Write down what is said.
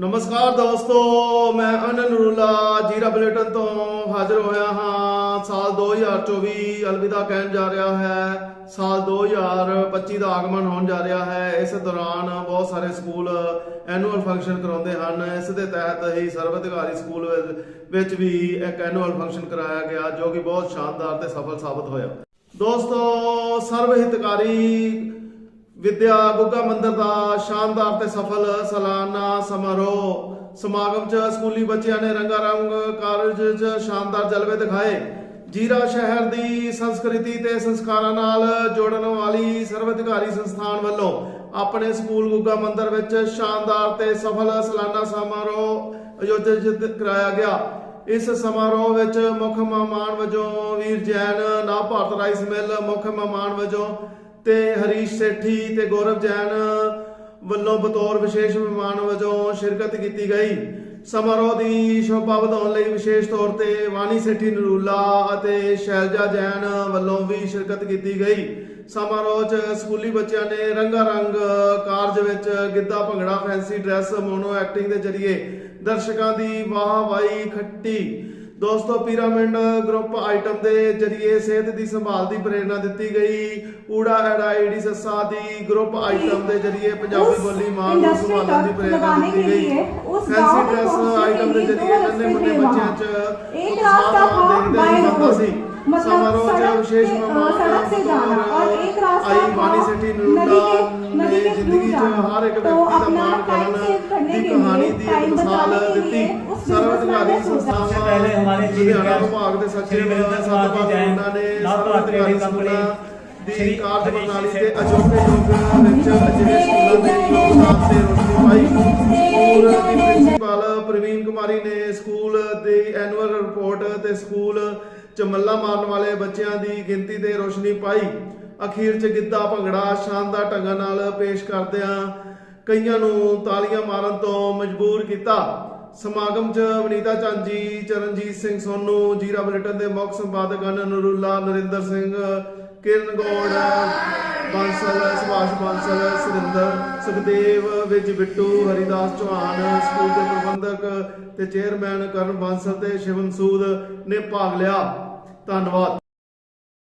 ਨਮਸਕਾਰ ਦੋਸਤੋ, ਮੈਂ ਅਨਨਰੂਲਾ ਜੀਰਾ ਬੁਲੇਟਿਨ ਤੋਂ ਹਾਜ਼ਰ ਹੋਇਆ ਹਾਂ। ਸਾਲ 2024 ਅਲਵਿਦਾ ਕਹਿਣ ਜਾ ਰਿਹਾ ਹੈ, ਸਾਲ 2025 ਦਾ ਆਗਮਨ ਹੋਣ ਜਾ ਰਿਹਾ ਹੈ। ਇਸ ਦੌਰਾਨ ਬਹੁਤ ਸਾਰੇ ਸਕੂਲ ਐਨੂਅਲ ਫੰਕਸ਼ਨ ਕਰਾਉਂਦੇ ਹਨ। ਇਸ ਦੇ ਤਹਿਤ ਹੀ ਸਰਵ ਅਧਿਕਾਰੀ ਸਕੂਲ ਵਿੱਚ- ਵਿੱਚ ਵੀ ਇੱਕ ਐਨੂਅਲ ਫੰਕਸ਼ਨ ਕਰਾਇਆ ਗਿਆ, ਜੋ ਕਿ ਬਹੁਤ ਸ਼ਾਨਦਾਰ ਤੇ ਸਫਲ ਸਾਬਤ ਹੋਇਆ। ਦੋਸਤੋ ਸਰਵ ਹਿਤਕਾਰੀ ਵਿਦਿਆ ਗੁੱਗਾ ਮੰਦਿਰ ਦਾ ਸ਼ਾਨਦਾਰ ਤੇ ਸਫਲ ਸਾਲਾਨਾ ਸਮਾਰੋਹ। ਸਮਾਗਮ 'ਚ ਸਕੂਲੀ ਬੱਚਿਆਂ ਨੇ ਰੰਗਾ ਕਾਰਜ 'ਚ ਸ਼ਾਨਦਾਰ ਜਲਵੇ ਦਿਖਾਏ। ਜੀਰਾ ਸ਼ਹਿਰ ਦੀ ਸੰਸਕ੍ਰਿਤੀ ਤੇ ਸੰਸਕਾਰਾਂ ਨਾਲ ਜੋੜਨ ਵਾਲੀ ਸਰਵ ਸੰਸਥਾਨ ਵੱਲੋਂ ਆਪਣੇ ਸਕੂਲ ਗੁੱਗਾ ਮੰਦਿਰ ਵਿੱਚ ਸ਼ਾਨਦਾਰ ਤੇ ਸਫਲ ਸਾਲਾਨਾ ਸਮਾਰੋਹ ਆਯੋਜਿਤ ਕਰਾਇਆ ਗਿਆ। ਇਸ ਸਮਾਰੋਹ ਵਿੱਚ ਮੁੱਖ ਮਹਿਮਾਨ ਵਜੋਂ ਵੀਰ ਜੈਨ ਨਾ ਭਾਰਤ ਰਾਈਸ ਮਿਲ, ਮੁੱਖ ਮਹਿਮਾਨ ਵਜੋਂ ਤੇ ਹਰੀਸ਼ ਸੇਠੀ ਤੇ ਗੌਰਵ ਜੈਨ ਵੱਲੋਂ ਬਤੌਰ ਵਿਸ਼ੇਸ਼ ਮਹਿਮਾਨ ਵਜੋਂ ਸ਼ਿਰਕਤ ਕੀਤੀ ਗਈ। ਸਮਾਰੋਹ ਦੀ ਸ਼ੋਭਾ ਵਧਾਉਣ ਲਈ ਵਿਸ਼ੇਸ਼ ਤੌਰ ਤੇ ਵਾਨੀ ਸੇਠੀ ਨਰੂਲਾ ਅਤੇ ਸ਼ੈਲਜਾ ਜੈਨ ਵੱਲੋਂ ਵੀ ਸ਼ਿਰਕਤ ਕੀਤੀ ਗਈ। ਸਮਾਰੋਹ 'ਚ ਸਕੂਲੀ ਬੱਚਿਆਂ ਨੇ ਰੰਗਾ ਰੰਗ ਕਾਰਜ ਵਿੱਚ Giddha, Bhangra, fancy dress, mono acting ਦੇ ਜ਼ਰੀਏ ਦਰਸ਼ਕਾਂ ਦੀ ਵਾਹ ਵਾਹੀ ਖੱਟੀ ਦੋਸਤੋ ਪਿਰਾਮਿਡ ਗਰੁੱਪ ਆਈਟਮ ਦੇ ਜਰੀਏ ਸਿਹਤ ਦੀ ਸੰਭਾਲ ਦੀ ਪ੍ਰੇਰਣਾ ਦਿੱਤੀ ਗਈ। ਊੜਾ ਐੜਾ ਏਡੀ ਸੱਸਾ ਦੀ ਗਰੁੱਪ ਆਈਟਮ ਦੇ ਜਰੀਏ ਪੰਜਾਬੀ ਬੋਲੀ ਮਾਂ ਨੂੰ ਸੰਭਾਲਣ ਦੀ ਪ੍ਰੇਰਣਾ ਦਿੱਤੀ ਗਈ। ਫੈਂਸੀ ਡਰੈਸ ਆਈਟਮ ਦੇ ਜਰੀਏ ਨੰਨੇ ਮੁੰਡੇ ਬੱਚਿਆਂ 'ਚ ਉਤਸ਼ਾਹ ਦੇਖਦੇ ਹੀ ਹੁੰਦਾ ਸੀ। मतलब ਸਮਾਰੋਹ 'ਚ सड़क ਵਿਸ਼ੇਸ਼ से, अ, ਮਹਿਮਾਨ सड़क से जाना और एक रास्ता ਆਈ ਬਾਣੀ था ਸਿਟੀ नदी ਨੂਰਦਾ के नदी ਨੇ के थ्रू ਜ਼ਿੰਦਗੀ 'ਚ जाना ਹਰ ਇੱਕ तो ਵਿਅਕਤੀ ਦਾ अपना ਮਾਣ टाइम ਕਰਨ सेव करने ਦੀ के ਕਹਾਣੀ लिए ਦੀ टाइम ਮਿਸਾਲ बचाने के ਦਿੱਤੀ लिए उस ਸਰਵ businessman ਅਧਿਕਾਰੀ ने सोचा ਸੰਸਥਾਵਾਂ सबसे पहले हमारे ਲੁਧਿਆਣਾ चीफ ਵਿਭਾਗ ਦੇ श्री ਸਚਿਵ ਵਰਿੰਦਰ ਸਤਪਾਲ ਕੁਮਾਰ ਜੈਨ, ਉਹਨਾਂ ਨੇ ਨਾਭ ਸਰਵ ਅਧਿਕਾਰੀ ਟ੍ਰੇਡਿੰਗ ਕੰਪਨੀ, ਸਕੂਲਾਂ ਦੀ ਸ਼੍ਰੀ ਕਾਰਜ ਹਰੀਸ਼ ਪ੍ਰਣਾਲੀ ਸਿੰਘ ਤੇ ਅਜੋਕੇ ਯੁੱਗ ਵਿੱਚ ਅਜਿਹੇ ਸਕੂਲਾਂ ਦੇ ਯੋਗਦਾਨ ਤੇ ਰੋਸ਼ਨੀ ਪਾਈ ਸਕੂਲ ਦੀ ਪ੍ਰਿੰਸੀਪਲ ਪ੍ਰਵੀਨ ਕੁਮਾਰੀ ਨੇ ਸਕੂਲ ਦੀ ਐਨੂਅਲ ਰਿਪੋਰਟ ਤੇ ਸਕੂਲ ਚ ਮੱਲਾ ਮਾਰਨ ਵਾਲੇ ਬੱਚਿਆਂ ਦੀ ਗਿਣਤੀ ਤੇ ਰੋਸ਼ਨੀ ਪਾਈ। ਅਖੀਰ ਚ ਗਿੱਧਾ ਭੰਗੜਾ ਸ਼ਾਨਦਾਰ ਢੰਗਾਂ ਨਾਲ ਪੇਸ਼ ਕਰਦਿਆਂ ਕਈਆਂ ਨੂੰ ਤਾਲੀਆਂ ਮਾਰਨ ਤੋਂ ਮਜਬੂਰ ਕੀਤਾ। ਸਮਾਗਮ 'ਚ ਵਨੀਤਾ ਚਾਂਜੀ, ਚਰਨਜੀਤ ਸਿੰਘ ਸੋਨੂ, ਜੀਰਾ ਬੁਲੇਟਿਨ ਦੇ ਮੁੱਖ ਸੰਪਾਦਕ ਹਨ ਨਰੂਲਾ ਨਰਿੰਦਰ ਸਿੰਘ, ਕਿਰਨ ਗੌੜ, ਬਾਂਸਲ, ਸੁਭਾਸ਼ ਬਾਂਸਲ, ਸੁਰਿੰਦਰ ਸੁਖਦੇਵ ਵਿੱਚ ਬਿੱਟੂ, ਹਰੀਦਾਸ ਚੌਹਾਨ, ਸਕੂਲ ਦੇ ਪ੍ਰਬੰਧਕ ਤੇ ਚੇਅਰਮੈਨ ਕਰਨ ਬਾਂਸਲ ਤੇ ਸ਼ਿਵਮ ਸੂਦ ਨੇ ਭਾਗ ਲਿਆ। ਧੰਨਵਾਦ।